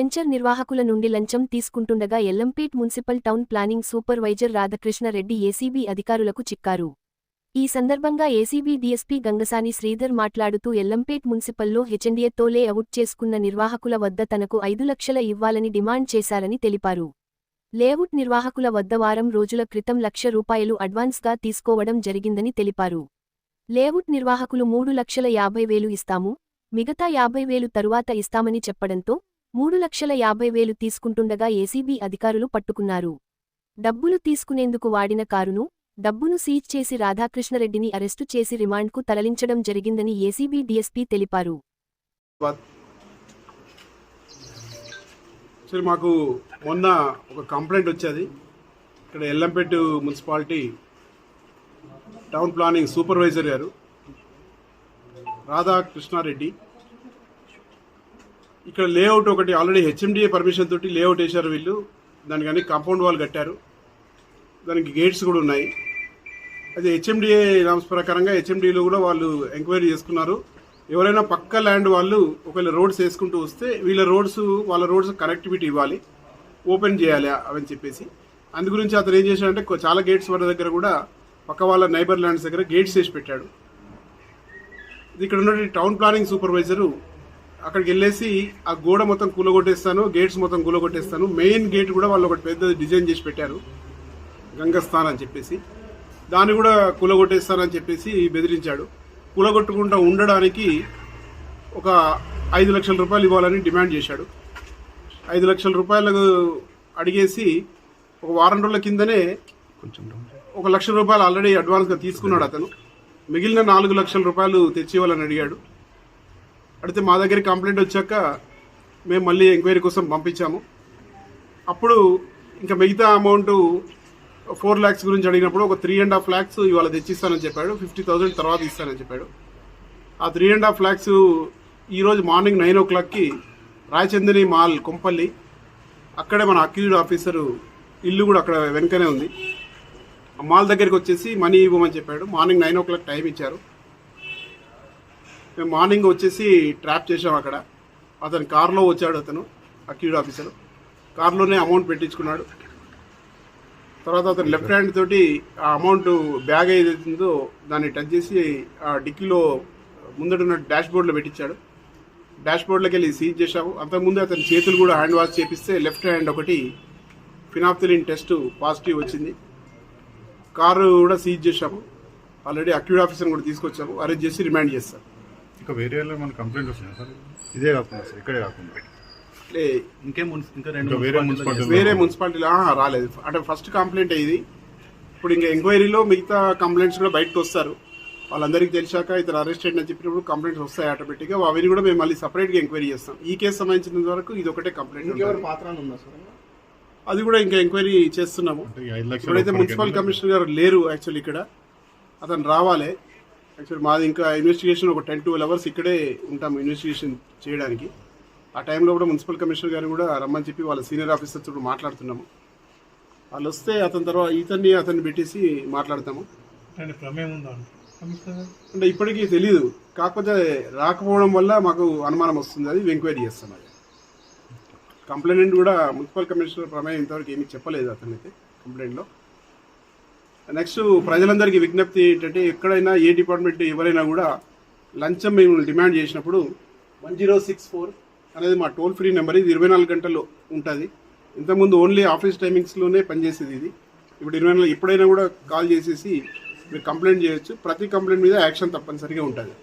Venture నిర్వాహకుల నుండి లంచం తీసుకుంటుండగా Ellampet municipal town planning supervisor Radhakrishna Reddy ACB అధికారులకు చిక్కారు. ఈ సందర్భంగా ఏసీబీ డీఎస్పీ గంగసాని శ్రీధర్ మాట్లాడుతూ ఎల్లంపేట్ మున్సిపల్లో హెచ్ఎండిఏతో లే అవుట్ చేసుకున్న నిర్వాహకుల వద్ద తనకు ఐదు లక్షల ఇవ్వాలని డిమాండ్ చేశారని తెలిపారు. లేఅవుట్ నిర్వాహకుల వద్ద వారం రోజుల క్రితం లక్ష రూపాయలు అడ్వాన్స్గా తీసుకోవడం జరిగిందని తెలిపారు. లేఅవుట్ నిర్వాహకులు మూడు లక్షల యాభై వేలు ఇస్తాము మిగతా యాభై వేలు తరువాత ఇస్తామని చెప్పడంతో మూడు లక్షల యాభై వేలు తీసుకుంటుండగా ఏసీబీ అధికారులు పట్టుకున్నారు. డబ్బులు తీసుకునేందుకు వాడిన కారును డబ్బును సీజ్ చేసి రాధాకృష్ణరెడ్డిని అరెస్టు చేసి రిమాండ్కు తరలించడం జరిగిందని ఏసీబీ డీఎస్పీ తెలిపారు. సరే మాకు మొన్న ఒక కంప్లైంట్ వచ్చేది. ఇక్కడ Ellampeta municipality town planning supervisor గారు రాధాకృష్ణారెడ్డి. ఇక్కడ లేఅవుట్ ఒకటి ఆల్రెడీ హెచ్ఎండిఏ పర్మిషన్ తోటి లేఅవుట్ వేశారు వీళ్ళు. దానికి కాంపౌండ్ వాల్ కట్టారు. దానికి గేట్స్ కూడా ఉన్నాయి. అది హెచ్ఎండిఏ నామ్స్ ప్రకారంగా హెచ్ఎండిఏలో కూడా వాళ్ళు ఎంక్వైరీ చేసుకున్నారు. ఎవరైనా పక్క ల్యాండ్ వాళ్ళు ఒకవేళ రోడ్స్ వేసుకుంటూ వస్తే వీళ్ళ రోడ్స్ వాళ్ళ రోడ్స్ కనెక్టివిటీ ఇవ్వాలి. ఓపెన్ చేయాలి అవని చెప్పేసి. అందు గురించి అతను ఏం చేశాడంటే చాలా గేట్స్ వాళ్ళ దగ్గర కూడా పక్క వాళ్ళ నైబర్ ల్యాండ్స్ దగ్గర గేట్స్ వేసి పెట్టాడు. ఇక్కడ ఉన్నటువంటి టౌన్ ప్లానింగ్ సూపర్వైజరు అక్కడికి వెళ్ళేసి ఆ గోడ మొత్తం కూలగొట్టేస్తాను గేట్స్ మొత్తం కూలగొట్టేస్తాను. మెయిన్ గేట్ కూడా వాళ్ళు ఒకటి పెద్ద డిజైన్ చేసి పెట్టారు. గంగస్థాన్ అని చెప్పేసి. దాన్ని కూడా కూలగొట్టేస్తానని చెప్పేసి బెదిరించాడు. కూలగొట్టుకుంటూ ఉండడానికి ఒక ఐదు లక్షల రూపాయలు ఇవ్వాలని డిమాండ్ చేశాడు. ఐదు లక్షల రూపాయలు అడిగేసి ఒక వారం రోజుల కిందనే ఒక లక్ష రూపాయలు ఆల్రెడీ అడ్వాన్స్గా తీసుకున్నాడు అతను. మిగిలిన నాలుగు లక్షల రూపాయలు తెచ్చి ఇవ్వాలని అడిగాడు. అడిగితే మా దగ్గర కంప్లైంట్ వచ్చాక మేము మళ్ళీ ఎంక్వైరీ కోసం పంపించాము. అప్పుడు ఇంకా మిగతా అమౌంట్ ఫోర్ ల్యాక్స్ గురించి అడిగినప్పుడు ఒక త్రీ అండ్ హాఫ్ ల్యాక్స్ ఇవాళ తెచ్చిస్తానని చెప్పాడు. ఫిఫ్టీ థౌసండ్ తర్వాత ఇస్తానని చెప్పాడు. ఆ త్రీ అండ్ హాఫ్ ల్యాక్స్ ఈరోజు మార్నింగ్ నైన్ ఓ క్లాక్కి రాయచందని మాల్ కొంపల్లి. అక్కడే మన అక్యూజ్డ్ ఆఫీసరు ఇల్లు కూడా అక్కడ వెనుకనే ఉంది. ఆ మాల్ దగ్గరికి వచ్చేసి మనీ ఇవ్వమని చెప్పాడు. Morning nine o'clock time ఇచ్చారు. మేము మార్నింగ్ వచ్చేసి ట్రాప్ చేసాం అక్కడ. అతను కార్లో వచ్చాడు అతను అక్యూడ్ ఆఫీసర్. కార్లోనే అమౌంట్ పెట్టించుకున్నాడు. తర్వాత అతను లెఫ్ట్ హ్యాండ్ తోటి ఆ అమౌంట్ బ్యాగ్ ఏదైతుందో దాన్ని టచ్ చేసి ఆ డిక్కీలో ముందడున్న డాష్ బోర్డ్లో పెట్టించాడు. డాష్ బోర్డ్లోకి వెళ్ళి సీజ్ చేశాము. అంతకుముందు అతని చేతులు కూడా హ్యాండ్ వాష్ చేపిస్తే లెఫ్ట్ హ్యాండ్ ఒకటి ఫినాప్థలిన్ టెస్ట్ పాజిటివ్ వచ్చింది. కారు కూడా సీజ్ చేశాము. ఆల్రెడీ అక్యూడ్ ఆఫీసర్ కూడా తీసుకొచ్చాము. అరెస్ట్ చేసి రిమాండ్ చేస్తాం. ఇంకా వేరే వాళ్ళు మన కంప్లైంట్ వస్తున్నాయి సార్? ఇదే కాకుండా సార్ ఇక్కడే కాకుండా. లే ఇంకే మున్సి- ఇంకా రెండు ఇంకా వేరే మున్సిపాలిటీలో మున్సిపాలిటీ వేరే మున్సిపాలిటీలో రాలేదు. అంటే ఫస్ట్ కంప్లైంట్ ఇది? ఇప్పుడు ఇంకా ఎంక్వైరీలో మిగతా కంప్లైంట్స్ కూడా బయటకు వస్తారు. వాళ్ళందరికీ తెలిసాక ఇతను అరెస్ట్ అయ్యిందని చెప్పినప్పుడు కంప్లైంట్స్ వస్తాయి ఆటోమేటిక్గా అవన్నీ కూడా మేము మళ్ళీ సపరేట్గా ఎంక్వైరీ చేస్తాం. ఈ కేసు సంబంధించిన వరకు ఇది ఒకటే కంప్లైంట్ ఉంటుంది. పాత్ర ఉందా సార్? అది కూడా ఇంకా ఎంక్వైరీ చేస్తున్నాము. అంటే ఈ ఐదు లక్షలు ఇప్పుడైతే మున్సిపల్ కమిషనర్ గారు లేరు యాక్చువల్లీ ఇక్కడ. అతను రావాలి. యాక్చువల్లీ మాది ఇంకా ఇన్వెస్టిగేషన్ ఒక టెన్ ట్వెల్వ్ అవర్స్ ఇక్కడే ఉంటాము ఇన్వెస్టిగేషన్ చేయడానికి. ఆ టైంలో కూడా మున్సిపల్ కమిషనర్ గారు కూడా రమ్మని చెప్పి వాళ్ళ సీనియర్ ఆఫీసర్ తోటి మాట్లాడుతున్నాము. వాళ్ళు వస్తే అతని తర్వాత ఇతన్ని అతన్ని పెట్టేసి మాట్లాడతాము. అంటే ఇప్పటికీ తెలియదు కాకపోతే రాకపోవడం వల్ల మాకు అనుమానం వస్తుంది. అది ఎంక్వైరీ చేస్తాం అది. కంప్లైంట్ కూడా మున్సిపల్ కమిషనర్ ప్రమేయం ఇంతవరకు ఏమీ చెప్పలేదు అతనైతే కంప్లైంట్లో నెక్స్ట్ ప్రజలందరికీ విజ్ఞప్తి ఏంటంటే ఎక్కడైనా ఏ డిపార్ట్మెంట్ ఎవరైనా కూడా లంచం మేము డిమాండ్ చేసినప్పుడు వన్ జీరో సిక్స్ ఫోర్ అనేది మా టోల్ ఫ్రీ నెంబర్. ఇది ఇరవై నాలుగు గంటలు ఉంటుంది. ఇంతకుముందు ఓన్లీ ఆఫీస్ టైమింగ్స్లోనే పనిచేసేది ఇది. ఇప్పుడు ఇరవై నాలుగు ఎప్పుడైనా కూడా కాల్ చేసేసి మీరు కంప్లైంట్ చేయొచ్చు. ప్రతి కంప్లైంట్ మీద యాక్షన్ తప్పనిసరిగా ఉంటుంది.